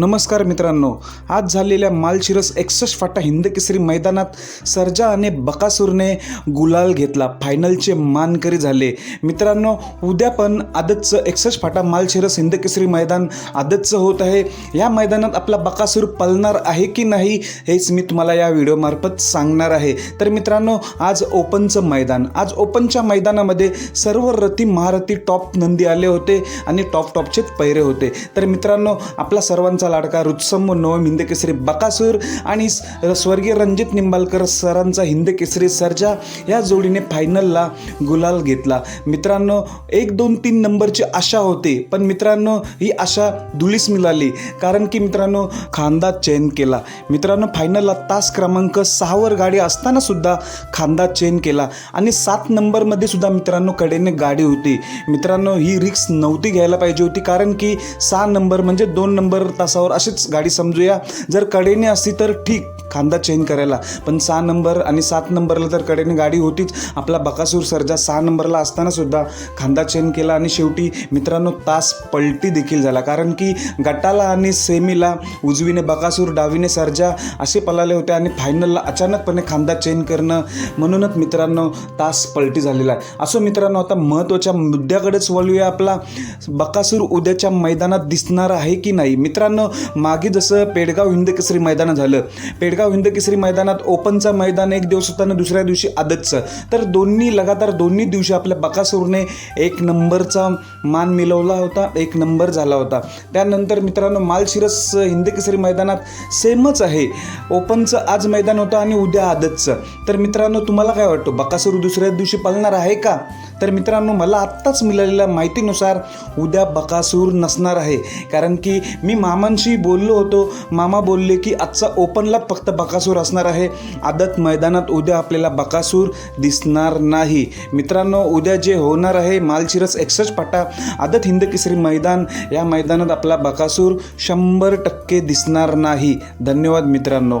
नमस्कार मित्रांनो. आज झालेल्या मालशिरस एकसष्ट फाटा हिंदकेसरी मैदानात सर्जा आणि बकासूरने गुलाल घेतला. फायनलचे मानकरी झाले. मित्रांनो उद्या पण आदतचं एकसष्ट फाटा मालशिरस हिंदकेसरी मैदान आदतचं होत आहे. या मैदानात आपला बकासूर पलणार आहे की नाही हेच मी तुम्हाला या व्हिडिओमार्फत सांगणार आहे. तर मित्रांनो आज ओपनचं मैदान. आज ओपनच्या मैदानामध्ये सर्व रथी महारथी टॉप नंदी आले होते आणि टॉप टॉपचेच पैरे होते. तर मित्रांनो आपला सर्वांचा लाडका रुत्सम नवम हिंदकेसरी बकासूर आणि स्वर्गीय रणजित निंबालकर सरांचा हिंदकेसरी सरजा या जोडीने फायनलला गुलाल घेतला. मित्रांनो एक दोन तीन नंबरची आशा होती पण मित्रांनो ही आशा धुळीस मिळाली कारण की मित्रांनो खांदा चेन केला. मित्रांनो फायनलला तास क्रमांक सहावर गाडी असताना सुद्धा खांदा चेन केला आणि सात नंबरमध्ये सुद्धा मित्रांनो कडेने गाडी होती. मित्रांनो ही रिक्स नव्हती घ्यायला पाहिजे होती कारण की सहा नंबर म्हणजे दोन नंबर माणसावर अशीच गाडी समजूया. जर कडेने असती तर ठीक. खांदा चेंज करायला. पण सहा नंबर आणि सात नंबरला तर कडेने गाडी होतीच. आपला बकासूर सरजा सहा नंबरला असताना सुद्धा खांदा चेंज केला आणि शेवटी मित्रांनो तास पलटी देखील झाला. कारण की गटाला आणि सेमीला उजवीने बकासूर डावीने सरजा असे पळाले होते आणि फायनलला अचानकपणे खांदा चेंज करणं म्हणूनच मित्रांनो तास पलटी झालेला आहे. असो मित्रांनो आता महत्त्वाच्या मुद्द्याकडेच वळूया. आपला बकासूर उद्याच्या मैदानात दिसणार आहे की नाही? मित्रांनो मागे जसं पेडगाव हिंदकेसरी मैदान झालं. पेडगाव हिंद हिंदकेसरी मैदानात ओपनचा मैदान एक दिवस होताना दुसऱ्या दिवशी आदतचं. तर दोन्ही लगातार दोन्ही दिवशी आपल्या बकासूरने एक नंबरचा मान मिळवला होता एक नंबर झाला होता. त्यानंतर मित्रांनो मालशिरस हिंदकेसरी मैदानात सेमच आहे. ओपनचं आज मैदान होतं आणि उद्या आदतचं. तर मित्रांनो तुम्हाला काय वाटतं? बकासूर दुसऱ्या दिवशी पळणार आहे का? तर मित्रांनो मला आत्ताच मिळालेल्या माहितीनुसार उद्या बकासूर नसणार आहे. कारण की मी मामांशी बोललो होतो. मामा बोलले की आजचा ओपनला फक्त बकासूर असणार आहे. आदत मैदानात उद्या आपल्याला बकासूर दिसणार नाही. मित्रांनो उद्या जे होणार आहे मालशिरस एकसष्ट पाटा आदत हिंद केसरी मैदान या मैदानात आपला बकासूर शंभर टक्के दिसणार नाही. धन्यवाद मित्रांनो.